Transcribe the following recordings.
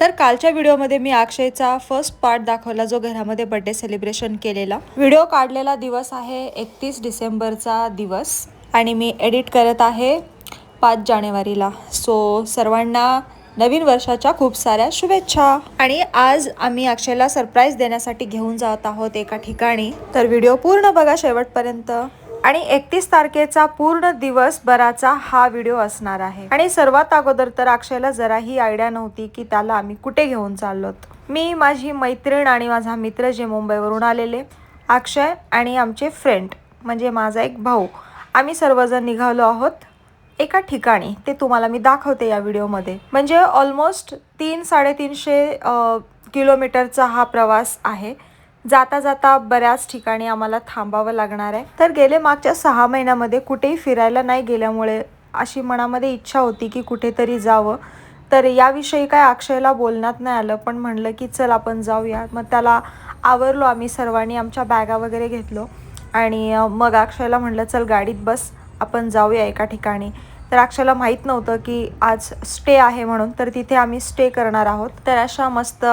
तर कालच्या व्हिडिओमध्ये मी अक्षयचा फर्स्ट पार्ट दाखवला जो घरामध्ये बर्थडे सेलिब्रेशन केलेला. व्हिडिओ काढलेला दिवस आहे एकतीस डिसेंबरचा दिवस आणि मी एडिट करत आहे पाच जानेवारीला. सो सर्वांना नवीन वर्षाच्या खूप साऱ्या शुभेच्छा. आणि आज आम्ही अक्षयला सरप्राईज देण्यासाठी घेऊन जात आहोत एका ठिकाणी. तर व्हिडिओ पूर्ण बघा शेवटपर्यंत. आणि एकतीस तारखेचा पूर्ण दिवसभराचा हा व्हिडिओ असणार आहे. आणि सर्वात अगोदर तर अक्षयला जराही आयडिया नव्हती की त्याला आम्ही कुठे घेऊन चाललोत. मी माझी मैत्रीण आणि माझा मित्र जे मुंबईवरून आलेले अक्षय आणि आमचे फ्रेंड म्हणजे माझा एक भाऊ आम्ही सर्वजण निघालो आहोत एका ठिकाणी. ते तुम्हाला मी दाखवते या व्हिडिओमध्ये. म्हणजे ऑलमोस्ट तीन साडेतीनशे किलोमीटरचा हा प्रवास आहे. जाता जाता बऱ्याच ठिकाणी आम्हाला थांबावं लागणार आहे. तर गेले मागच्या सहा महिन्यामध्ये कुठेही फिरायला नाही गेल्यामुळे अशी मनामध्ये इच्छा होती की कुठेतरी जावं. तर याविषयी काय अक्षयला बोलण्यात नाही आलं पण म्हणलं की चल आपण जाऊया. मग त्याला आवरलो आम्ही सर्वांनी आमच्या बॅगा वगैरे घेतलो. आणि मग अक्षयला म्हणलं चल गाडीत बस आपण जाऊया एका ठिकाणी. तर अक्षयला माहीत नव्हतं की आज स्टे आहे म्हणून तर तिथे आम्ही स्टे करणार आहोत. तर अशा मस्त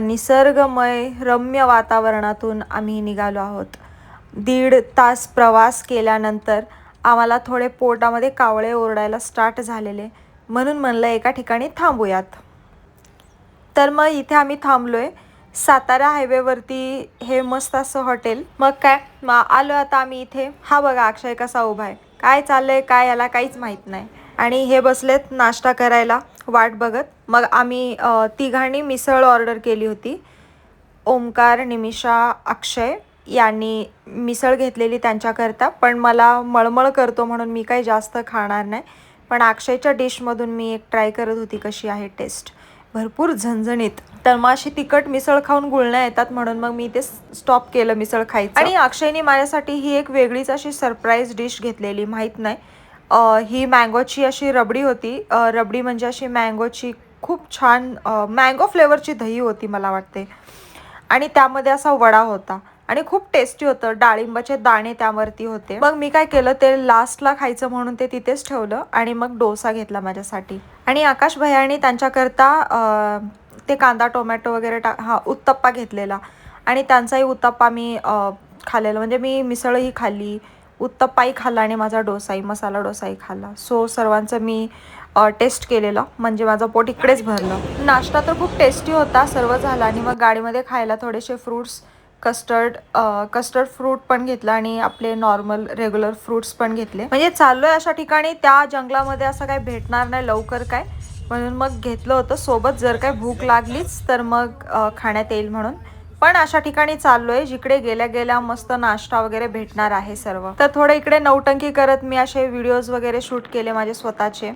निसर्गमय रम्य वातावरणातून आम्ही निघालो आहोत. दीड तास प्रवास केल्यानंतर आम्हाला थोडे पोटामध्ये कावळे ओरडायला स्टार्ट झालेले. म्हणून म्हणलं एका ठिकाणी थांबूयात. तर मग इथे आम्ही थांबलो आहे सातारा हायवेवरती हे मस्त असं हॉटेल. मग काय? मग आलो आता आम्ही इथे. हा बघा अक्षय कसा उभा आहे. काय चाललं आहे काय याला काहीच माहीत नाही. आणि हे बसलेत नाश्ता करायला. वाट बघत. मग आम्ही तिघांनी मिसळ ऑर्डर केली होती. ओमकार निमिषा अक्षय यांनी मिसळ घेतलेली त्यांच्याकरता. पण मला मळमळ करतो म्हणून मी काही जास्त खाणार नाही. पण अक्षयच्या डिशमधून मी एक ट्राय करत होती कशी आहे टेस्ट भरपूर झणझणीत. तर मग अशी तिखट मिसळ खाऊन गुळण्या येतात म्हणून मग मी ते स्टॉप केलं मिसळ खायचं. आणि अक्षयने माझ्यासाठी ही एक वेगळीच अशी सरप्राईज डिश घेतलेली माहीत नाही. ही मँगोची अशी रबडी होती. रबडी म्हणजे अशी मँगोची खूप छान मँगो फ्लेवरची दही होती मला वाटते. आणि त्यामध्ये असा वडा होता. आणि खूप टेस्टी होतं. डाळिंबाचे दाणे त्यावरती होते. मग मी काय केलं ते लास्टला खायचं म्हणून ते तिथेच ठेवलं आणि मग डोसा घेतला माझ्यासाठी. आणि आकाश भैयानी त्यांच्याकरता ते कांदा टोमॅटो वगैरे टा हा उत्तप्पा घेतलेला. आणि त्यांचाही उत्तप्पा मी खाल्लेला. म्हणजे मी मिसळही खाल्ली. उत्तप्पाही खाल्ला आणि माझा डोसाही मसाला डोसाही खाल्ला. सो सर्वांचं मी टेस्ट केलेलं. म्हणजे माझं पोट इकडेच भरलं. नाश्ता तर खूप टेस्टी होता सर्व झाला. आणि मग गाडीमध्ये खायला थोडेसे फ्रूट्स कस्टर्ड कस्टर्ड फ्रूट पण घेतलं आणि आपले नॉर्मल रेग्युलर फ्रूट्स पण घेतले. म्हणजे चाललोय अशा ठिकाणी त्या जंगलामध्ये असं काही भेटणार नाही लवकर काय. म्हणून मग घेतलं होतं. सोबत जर काय भूक लागलीच तर मग खाण्यात येईल म्हणून. पण अशा ठिकाणी चाललोय जिकडे गेल्या गेल्या मस्त नाश्ता वगैरे भेटणार आहे सर्व. तर थोडं इकडे नौटंकी करत मी असे व्हिडिओज वगैरे शूट केले माझे स्वतःचे.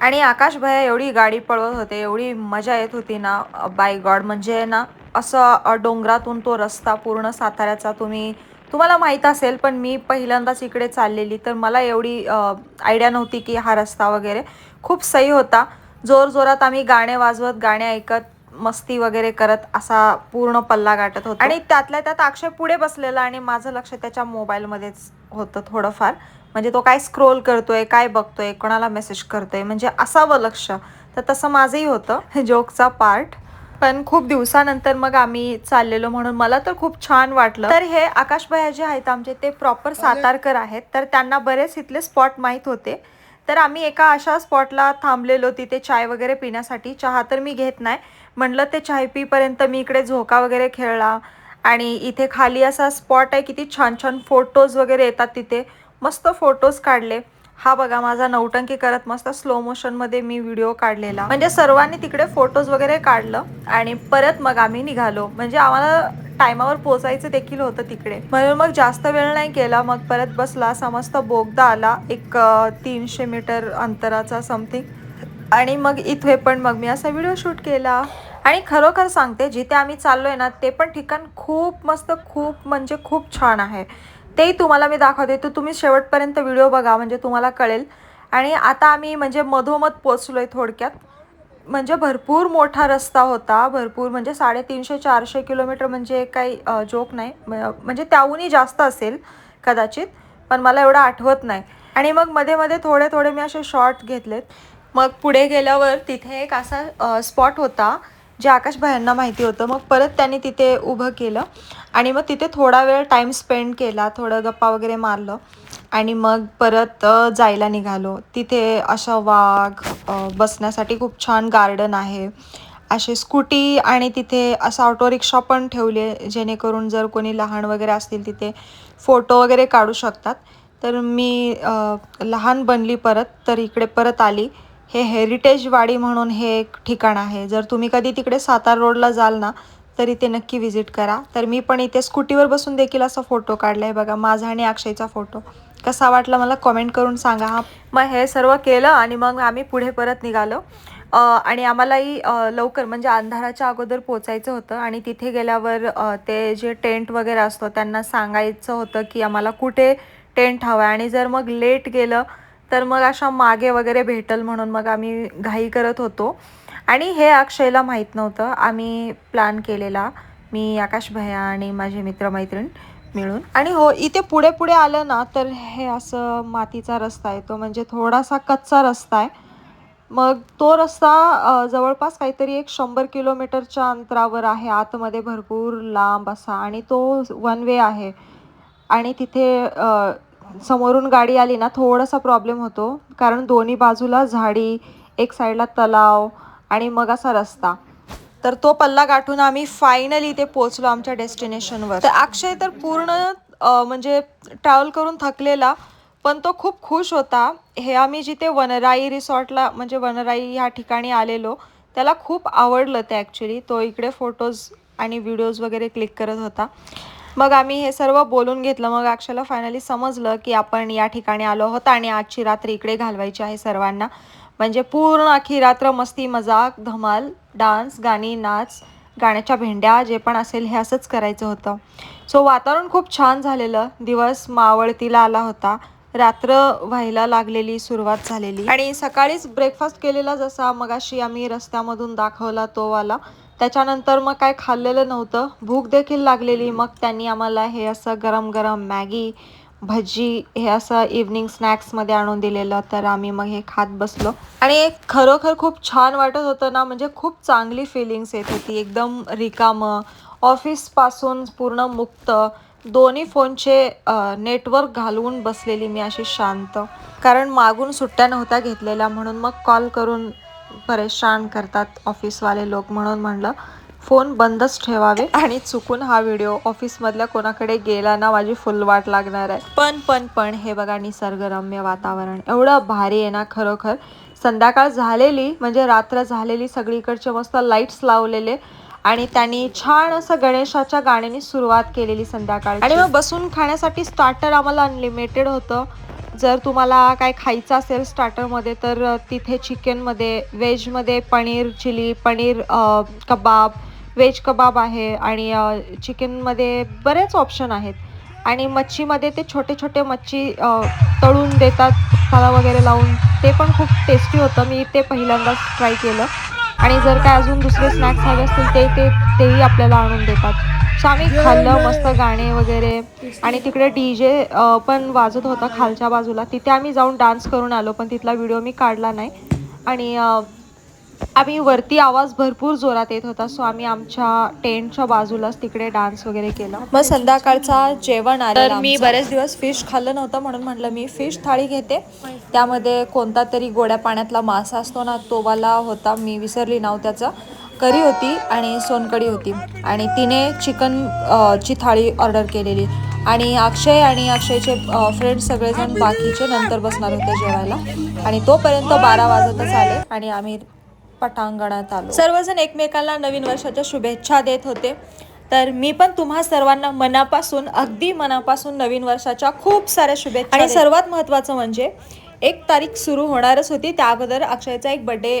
आणि आकाश भैया एवढी गाडी पळवत होते एवढी मजा येत होती ना बाय गॉड म्हणजे ना असं डोंगरातून तो रस्ता पूर्ण साताऱ्याचा तुम्ही तुम्हाला माहीत असेल पण मी पहिल्यांदाच इकडे चाललेली. तर मला एवढी आयडिया नव्हती की हा रस्ता वगैरे खूप सही होता. जोर जोरात आम्ही गाणे वाजवत गाणे ऐकत मस्ती वगैरे करत असा पूर्ण पल्ला गाठत होता. आणि त्यातल्या त्यात अक्षय पुढे बसलेला आणि माझं लक्ष त्याच्या मोबाईलमध्येच होतं थोडंफार. म्हणजे तो काय स्क्रोल करतोय काय बघतोय कोणाला मेसेज करतोय म्हणजे असावं लक्ष. तर तसं माझंही होतं जोकचा पार्ट पण खूप दिवसानंतर मग आम्ही चाललेलो म्हणून मला तर खूप छान वाटलं. तर हे आकाश भैया जे आहेत आमचे ते प्रॉपर सातारकर आहेत. तर त्यांना बरेच इथले स्पॉट माहीत होते. तर आम्ही एका अशा स्पॉटला थांबलेलो तिथे चाय वगैरे पिण्यासाठी. चहा तर मी घेत नाही. म्हणलं ते चाय पीपर्यंत मी इकडे झोका वगैरे खेळला. आणि इथे खाली असा स्पॉट आहे किती छान छान फोटोज वगैरे येतात तिथे. मस्त फोटोज काढले. हा बघा माझा नौटंकी करत मस्त स्लो मोशनमध्ये मी व्हिडिओ काढलेला. म्हणजे सर्वांनी तिकडे फोटोज वगैरे काढलं आणि परत मग आम्ही निघालो. म्हणजे आम्हाला टायमावर पोचायचं देखील होतं तिकडे. म्हणून मग जास्त वेळ नाही केला. मग परत बसला. असा मस्त बोगदा आला. एक तीनशे मीटर अंतराचा समथिंग आणि मग इथे पण मग मी असा व्हिडिओ शूट केला. आणि खरोखर सांगते जिथे आम्ही चाललोय ना ते पण ठिकाण खूप मस्त खूप म्हणजे खूप छान आहे. तेही तुम्हाला मी दाखवते. तर तुम्ही शेवटपर्यंत व्हिडिओ बघा म्हणजे तुम्हाला कळेल. आणि आता आम्ही म्हणजे मधोमध पोचलो आहे थोडक्यात. म्हणजे भरपूर मोठा रस्ता होता भरपूर म्हणजे साडेतीनशे चारशे किलोमीटर म्हणजे काही जोक नाही. म्हणजे त्याहूनही जास्त असेल कदाचित पण मला एवढं आठवत नाही. आणि मग मध्ये मध्ये थोडे थोडे मी असे शॉर्ट घेतलेत. मग पुढे गेल्यावर तिथे एक असा स्पॉट होता. जे आकाश भायांना माहिती होतं मग परत त्यांनी तिथे उभं केलं. आणि मग तिथे थोडा वेळ टाईम स्पेंड केला थोडं गप्पा वगैरे मारलं. आणि मग परत जायला निघालो. तिथे अशा वाघ बसण्यासाठी खूप छान गार्डन आहे. असे स्कूटी आणि तिथे असं ऑटो रिक्षा पण ठेवली आहे जेणेकरून जर कोणी लहान वगैरे असतील तिथे फोटो वगैरे काढू शकतात. तर मी लहान बनली परत तर इकडे परत आली. हे हेरिटेज वाडी म्हणून हे एक ठिकाण आहे. जर तुम्ही कधी तिकडे सातार रोडला जाल ना तर इथे नक्की व्हिजिट करा. तर मी पण इथे स्कूटीवर बसून देखील असा फोटो काढला आहे बघा माझा आणि अक्षयचा फोटो कसा वाटला मला कमेंट करून सांगा हा. मग हे सर्व केलं आणि मग आम्ही पुढे परत निघालो. आणि आम्हालाही लवकर म्हणजे अंधाराच्या अगोदर पोचायचं होतं आणि तिथे गेल्यावर ते जे टेंट वगैरे असतो त्यांना सांगायचं होतं की आम्हाला कुठे टेंट हवा आहे. आणि जर मग लेट गेलं तर मग अशा मागे वगैरे भेटल म्हणून मग आम्ही घाई करत होतो. आणि हे अक्षयला माहीत नव्हतं. आम्ही प्लॅन केलेला. मी आकाश भैया आणि माझे मित्रमैत्रीण मिळून. आणि हो इथे पुढे पुढे आलं ना तर हे असं मातीचा रस्ता आहे. तो म्हणजे थोडासा कच्चा रस्ता आहे. मग तो रस्ता जवळपास काहीतरी एक शंभर किलोमीटरच्या अंतरावर आहे. आतमध्ये भरपूर लांब असा. आणि तो वन वे आहे. आणि तिथे समोरून गाडी आली ना थोडासा प्रॉब्लेम होतो. कारण दोन्ही बाजूला झाडी एक साईडला तलाव आणि मग असा रस्ता. तर तो पल्ला गाठून आम्ही फायनली ते पोचलो आमच्या डेस्टिनेशनवर तर अक्षय तर पूर्ण म्हणजे ट्रॅव्हल करून थकलेला पण तो खूप खुश होता. हे आम्ही जिथे वनराई रिसॉर्टला म्हणजे वनराई ह्या ठिकाणी आलेलो त्याला खूप आवडलं ते ॲक्च्युली तो इकडे फोटोज आणि व्हिडिओज वगैरे क्लिक करत होता. मग आम्ही हे सर्व बोलून घेतलं. मग अक्षयला फायनली समजलं की आपण या ठिकाणी आलो आहोत आणि आजची रात्र इकडे घालवायची आहे सर्वांना. म्हणजे पूर्ण अख्खी रात्र मस्ती मजाक धमाल डान्स गाणी नाच गाण्याच्या भेंड्या जे पण असेल हे असंच करायचं होतं. सो वातावरण खूप छान झालेलं. दिवस मावळतीला आला होता. रात्र व्हायला लागलेली सुरुवात झालेली. आणि सकाळीच ब्रेकफास्ट केलेला जसा मगाशी आम्ही रस्त्यामधून दाखवला तो वाला त्याच्यानंतर मग काय खाल्लेलं नव्हतं. भूक देखील लागलेली. मग त्यांनी आम्हाला हे असं गरम गरम मॅगी भजी हे असं इव्हनिंग स्नॅक्समध्ये आणून दिलेलं. तर आम्ही मग हे खात बसलो. आणि खरोखर खूप छान वाटत होतं ना. म्हणजे खूप चांगली फिलिंग्स येत होती. एकदम रिकामं ऑफिसपासून पूर्ण मुक्त. दोन्ही फोनचे नेटवर्क घालवून बसलेली मी अशी शांत. कारण मागून सुट्ट्या नव्हत्या घेतलेल्या. म्हणून मग कॉल करून परेशान करतात ऑफिसवाले लोक म्हणून म्हणलं फोन बंदच ठेवावे. आणि चुकून हा व्हिडिओ ऑफिसमधल्या कोणाकडे गेला ना माझी फुल वाट लागणार आहे. पण पण पण हे बघा निसर्गरम्य वातावरण. एवढं भारी आहे ना खरोखर. संध्याकाळ झालेली म्हणजे रात्र झालेली सगळीकडचे मस्त लाईट्स लावलेले. आणि त्यांनी छान असं गणेशाच्या गाण्याने सुरुवात केलेली संध्याकाळ आणि मग बसून खाण्यासाठी स्टार्टर आम्हाला अनलिमिटेड होतं. जर तुम्हाला काय खायचं असेल स्टार्टरमध्ये तर तिथे चिकनमध्ये व्हेजमध्ये paneer chilli paneer kebab veg kebab आहे आणि चिकनमध्ये बरेच ऑप्शन आहेत. आणि मच्छीमध्ये ते छोटे छोटे मच्छी तळून देतात मसाला वगैरे लावून. ते पण खूप टेस्टी होतं. मी ते पहिल्यांदाच ट्राय केलं. आणि जर काय अजून दुसरे स्नॅक्स हवे असतील ते ते तेही आपल्याला आणून देतात. सो आम्ही खाल्लं मस्त गाणे वगैरे. आणि तिकडे डी जे पण वाजत होता खालच्या बाजूला. तिथे आम्ही जाऊन डान्स करून आलो पण तिथला व्हिडिओ मी काढला नाही. आणि आम्ही वरती आवाज भरपूर जोरात येत होता सो आम्ही आमच्या टेंटच्या बाजूलाच तिकडे डान्स वगैरे केला. मग संध्याकाळचा जेवण आलं तर मी बरेच दिवस फिश खाल्लं नव्हतं म्हणून म्हटलं मी फिश थाळी घेते. त्यामध्ये कोणता तरी गोड्या पाण्यातला मासा असतो ना तो वाला होता मी विसरली नाव त्याचं. करी होती आणि सोनकढी होती. आणि तिने चिकन ची थाळी ऑर्डर केलेली. आणि अक्षय आणि अक्षयचे फ्रेंड्स सगळेजण बाकीचे नंतर बसणार होते जेवायला. आणि तोपर्यंत बारा वाजतच आले आणि आम्ही पटांगणात आलो. सर्वजण एकमेकांना नवीन वर्षाच्या शुभेच्छा देत होते. तर मी पण तुम्हा सर्वांना मनापासून अगदी मनापासून नवीन वर्षाच्या खूप साऱ्या शुभेच्छा आणि सर्वात महत्त्वाचं म्हणजे एक तारीख सुरू होणारच होती. त्या अगोदर अक्षयचा एक बर्थडे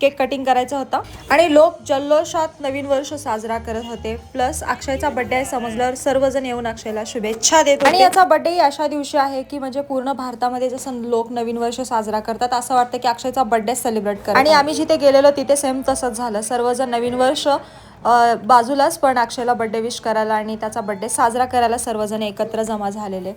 केक कटिंग करायचा होता. आणि लोक जल्लोषात नवीन वर्ष साजरा करत होते. प्लस अक्षयचा बर्थडे आहे समजल्यावर सर्वजण येऊन अक्षयला शुभेच्छा देत. आणि याचा बर्थडे अशा दिवशी आहे की म्हणजे पूर्ण भारतामध्ये जसं लोक नवीन वर्ष साजरा करतात असं वाटतं की अक्षयचा बर्थडे सेलिब्रेट करतात आणि आम्ही जिथे गेलेलो तिथे सेम तसंच झालं. सर्वजण नवीन वर्ष बाजूलाच पण अक्षयला बर्थडे विश करायला आणि त्याचा बर्थडे साजरा करायला सर्वजण एकत्र जमा झालेले.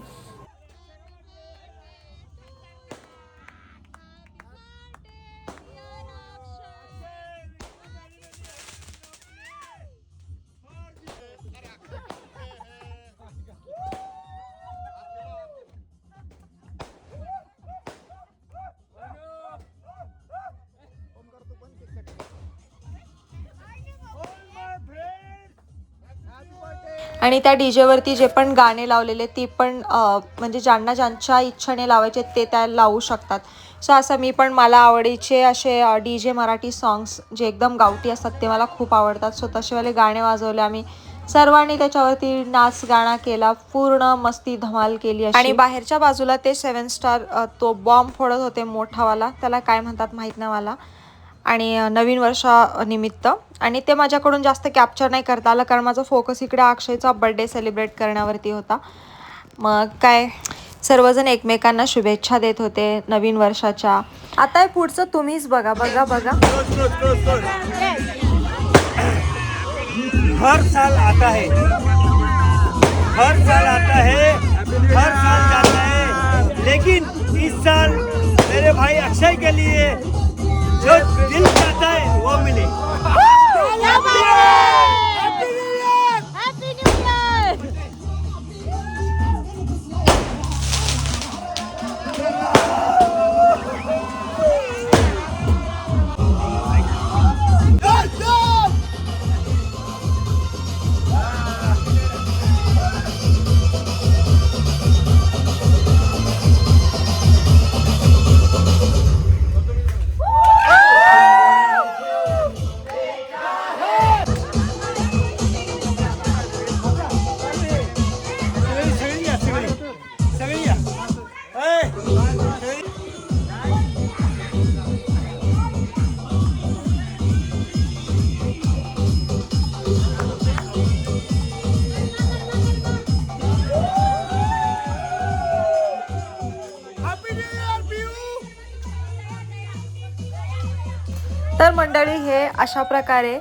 आणि त्या डी जेवरती जे पण गाणे लावलेले ती पण म्हणजे ज्यांना ज्यांच्या इच्छेने लावायचे ते त्या लावू शकतात. सो असं मी पण मला आवडीचे असे डी जे मराठी सॉंग्स जे एकदम गावठी असतात ते मला खूप आवडतात. सो तसेवाले गाणे वाजवले आम्ही. सर्वांनी त्याच्यावरती नाच गाणा केला पूर्ण मस्ती धमाल केली आणि बाहेरच्या बाजूला ते सेवन स्टार तो बॉम्ब फोडत होते मोठावाला. त्याला काय म्हणतात माहीत नाही मला. आणि नवीन वर्षानिमित्त. आणि ते माझ्याकडून जास्त कॅप्चर नाही करता आलं कारण माझा फोकस इकडे अक्षयचा बड्डे सेलिब्रेट करण्यावरती होता. मग काय? सर्वजण एकमेकांना शुभेच्छा देत होते नवीन वर्षाच्या. आता हे पुढचं तुम्हीच बघा बघा बघा. हर साल आता है. हर साल आता है. हर साल जाता है. लेकिन इस साल मेरे भाई अक्षय के लिए जो दिल चाहता है वो तर मंडळी हे अशा प्रकारे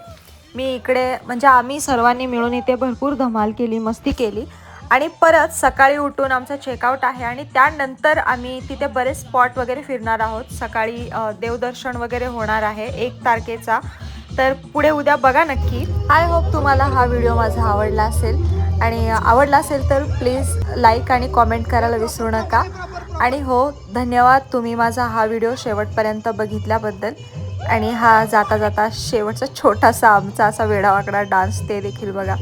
मी इकडे म्हणजे आम्ही सर्वांनी मिळून इथे भरपूर धमाल केली मस्ती केली. आणि परत सकाळी उठून आमचा चेकआउट आहे आणि त्यानंतर आम्ही तिथे बरेच स्पॉट वगैरे फिरणार आहोत. सकाळी देवदर्शन वगैरे होणार आहे एक तारखेचा. तर पुढे उद्या बघा नक्की. आय होप तुम्हाला हा व्हिडिओ माझा आवडला असेल. आणि आवडला असेल तर प्लीज लाईक आणि कॉमेंट करायला विसरू नका. आणि हो धन्यवाद तुम्ही माझा हा व्हिडिओ शेवटपर्यंत बघितल्याबद्दल. आणि हा जाता जाता शेवटचा छोटासा आमचा असा वेडावाकडा डान्स ते देखील बघा.